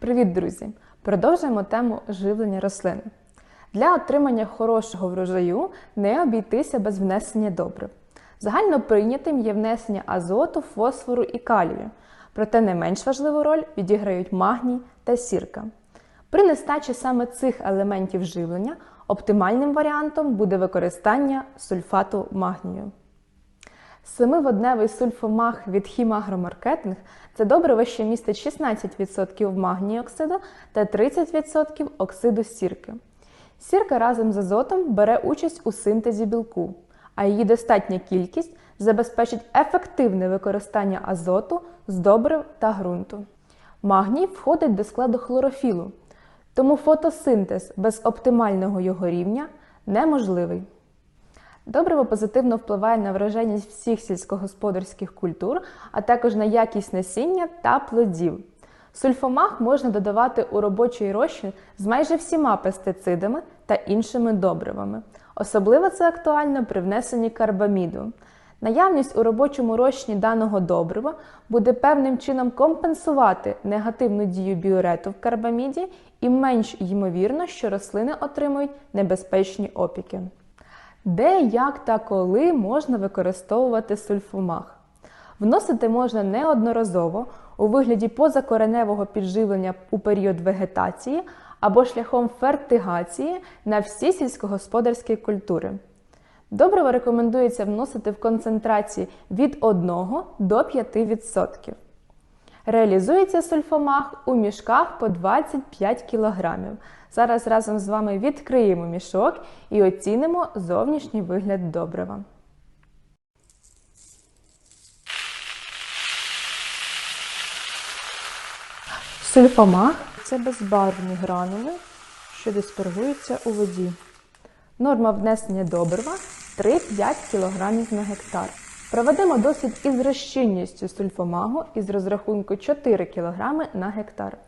Привіт, друзі! Продовжуємо тему живлення рослин. Для отримання хорошого врожаю не обійтися без внесення добрив. Загально прийнятим є внесення азоту, фосфору і калію, проте не менш важливу роль відіграють магній та сірка. При нестачі саме цих елементів живлення оптимальним варіантом буде використання сульфату магнію. Семиводневий сульфомаг від хімагромаркетинг це добриво, що містить 16% магнію оксиду та 30% оксиду сірки. Сірка разом з азотом бере участь у синтезі білку, а її достатня кількість забезпечить ефективне використання азоту з добрив та ґрунту. Магній входить до складу хлорофілу, тому фотосинтез без оптимального його рівня неможливий. Добриво позитивно впливає на вражайність всіх сільськогосподарських культур, а також на якість насіння та плодів. Сульфомах можна додавати у робочий розчин з майже всіма пестицидами та іншими добривами. Особливо це актуально при внесенні карбаміду. Наявність у робочому розчині даного добрива буде певним чином компенсувати негативну дію біорету в карбаміді і менш ймовірно, що рослини отримують небезпечні опіки. Де, як та коли можна використовувати сульфомах? Вносити можна неодноразово у вигляді позакореневого підживлення у період вегетації або шляхом фертигації на всі сільськогосподарські культури. Добриво рекомендується вносити в концентрації від 1 до 5%. Реалізується сульфомах у мішках по 25 кг. Зараз разом з вами відкриємо мішок і оцінимо зовнішній вигляд добрива. Сульфомах це безбарвні гранули, що диспергуються у воді. Норма внесення добрива 3-5 кг на гектар. Проведемо досвід із розчинністю сульфомагу із розрахунку 4 кг на гектар.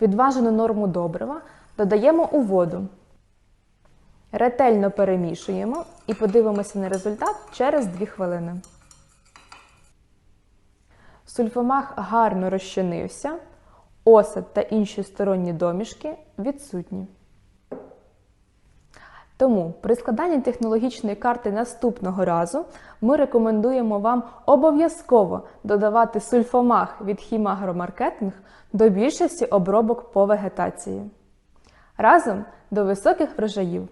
Відважену норму добрива додаємо у воду. Ретельно перемішуємо і подивимося на результат через 2 хвилини. Сульфомаг гарно розчинився, осад та інші сторонні домішки відсутні. Тому при складанні технологічної карти наступного разу ми рекомендуємо вам обов'язково додавати сульфомах від хімагромаркетинг до більшості обробок по вегетації. Разом до високих врожаїв!